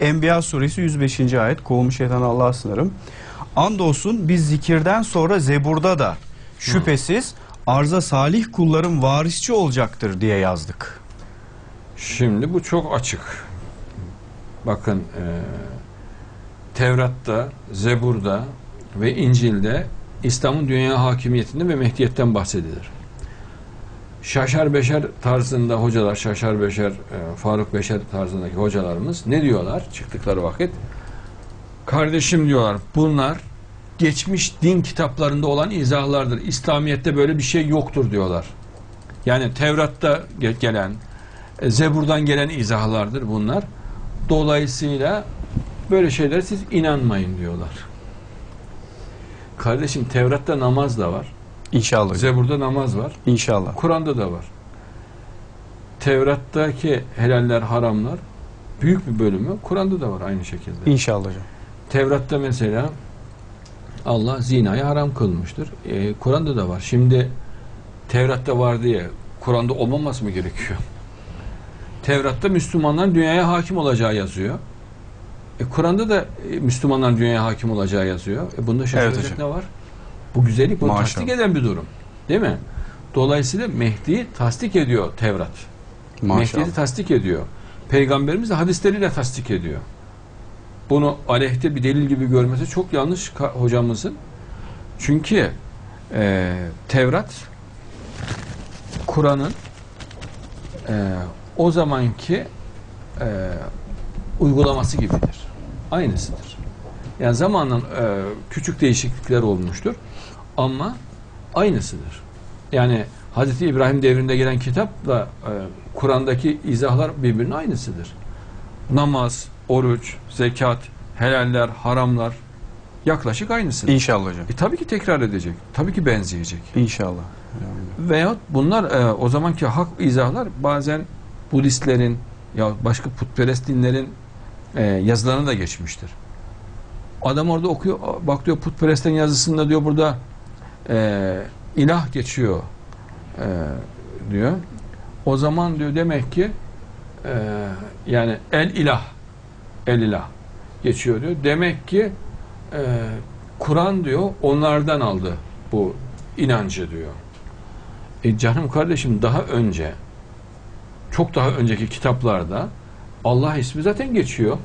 Enbiya suresi 105. ayet kovulmuş şeytanı Allah'a sınırım. Andolsun biz zikirden sonra zeburda da şüphesiz arza salih kulların varisçi olacaktır diye yazdık. Şimdi bu çok açık. Bakın e, Tevrat'ta, Zebur'da ve İncil'de İslam'ın dünya hakimiyetinden ve Mehdiyet'ten bahsedilir. Şaşar Beşer tarzında hocalar, Şaşar Beşer, e, Faruk Beşer tarzındaki hocalarımız ne diyorlar çıktıkları vakit? Kardeşim diyorlar bunlar geçmiş din kitaplarında olan izahlardır. İslamiyet'te böyle bir şey yoktur diyorlar. Yani Tevrat'ta ge- gelen, e, Zebur'dan gelen izahlardır bunlar. Dolayısıyla böyle şeylere siz inanmayın diyorlar. Kardeşim Tevrat'ta namaz da var. İnşallah. hocam. Zebur'da namaz var. İnşallah. Kur'an'da da var. Tevrat'taki helaller, haramlar büyük bir bölümü Kur'an'da da var aynı şekilde. İnşallah hocam. Tevrat'ta mesela Allah zinayı haram kılmıştır. Ee, Kur'an'da da var. Şimdi Tevrat'ta var diye Kur'an'da olmaması mı gerekiyor? Tevrat'ta Müslümanların dünyaya hakim olacağı yazıyor. E, Kur'an'da da e, Müslümanların dünyaya hakim olacağı yazıyor. E, bunda şaşıracak hocam. ne var? Bu güzellik, bunu Maşallah. tasdik eden bir durum. Değil mi? Dolayısıyla Mehdi tasdik ediyor Tevrat. Maşallah. Mehdi'yi tasdik ediyor. Peygamberimiz de hadisleriyle tasdik ediyor. Bunu aleyhte bir delil gibi görmesi çok yanlış hocamızın. Çünkü e, Tevrat Kur'an'ın e, o zamanki e, uygulaması gibidir. Aynısıdır. Yani zamanın e, küçük değişiklikler olmuştur ama aynısıdır. Yani Hz. İbrahim devrinde gelen kitapla e, Kur'an'daki izahlar birbirinin aynısıdır. Namaz, oruç, zekat, helaller, haramlar yaklaşık aynısıdır. İnşallah hocam. E, tabii ki tekrar edecek. Tabii ki benzeyecek. İnşallah. Veyahut bunlar e, o zamanki hak izahlar bazen Budistlerin ya başka putperest dinlerin e, yazılarına da geçmiştir. Adam orada okuyor, bak diyor putperestin yazısında diyor burada e, ilah geçiyor e, diyor. O zaman diyor demek ki e, yani el ilah el ilah geçiyor diyor. Demek ki e, Kur'an diyor onlardan aldı bu inancı diyor. E canım kardeşim daha önce çok daha önceki kitaplarda Allah ismi zaten geçiyor.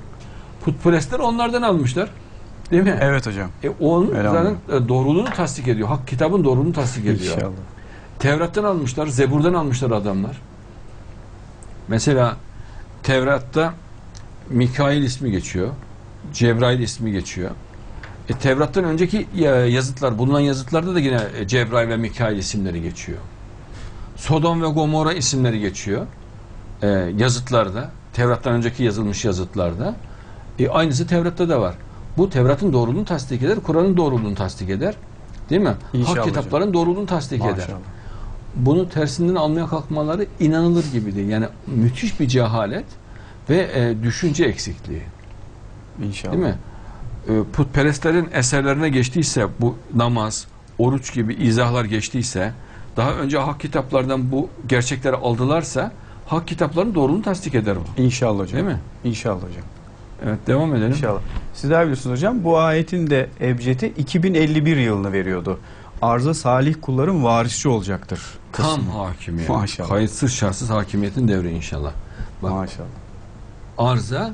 Putperestler onlardan almışlar. Değil mi? Evet hocam. E onların Elhamdülillah. e, doğruluğunu tasdik ediyor. Hak kitabın doğruluğunu tasdik ediyor. İnşallah. Tevrat'tan almışlar, Zebur'dan almışlar adamlar. Mesela Tevrat'ta Mikail ismi geçiyor. Cebrail ismi geçiyor. E, Tevrat'tan önceki e, yazıtlar, bulunan yazıtlarda da yine e, Cebrail ve Mikail isimleri geçiyor. Sodom ve Gomorra isimleri geçiyor. E, yazıtlarda, Tevrat'tan önceki yazılmış yazıtlarda. E, aynısı Tevrat'ta da var. Bu Tevrat'ın doğruluğunu tasdik eder, Kur'an'ın doğruluğunu tasdik eder. Değil mi? İnşallah Hak kitapların doğruluğunu tasdik eder Maşallah. bunu tersinden almaya kalkmaları inanılır gibi değil. Yani müthiş bir cehalet ve e, düşünce eksikliği. İnşallah. Değil mi? E, putperestlerin eserlerine geçtiyse bu namaz, oruç gibi izahlar geçtiyse daha önce hak kitaplardan bu gerçekleri aldılarsa hak kitapların doğruluğunu tasdik eder bu. İnşallah hocam. Değil mi? İnşallah hocam. Evet devam edelim. İnşallah. Sizler biliyorsunuz hocam bu ayetin de ebcedi 2051 yılını veriyordu. Arza salih kulların varisçi olacaktır. Tam hakimiyet. Maşallah. Kayıtsız şartsız hakimiyetin devri inşallah. Bak, Maşallah. arza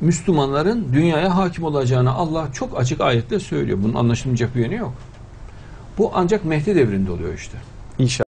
Müslümanların dünyaya hakim olacağını Allah çok açık ayette söylüyor. Bunun anlaşılmayacak bir yönü yok. Bu ancak Mehdi devrinde oluyor işte. İnşallah.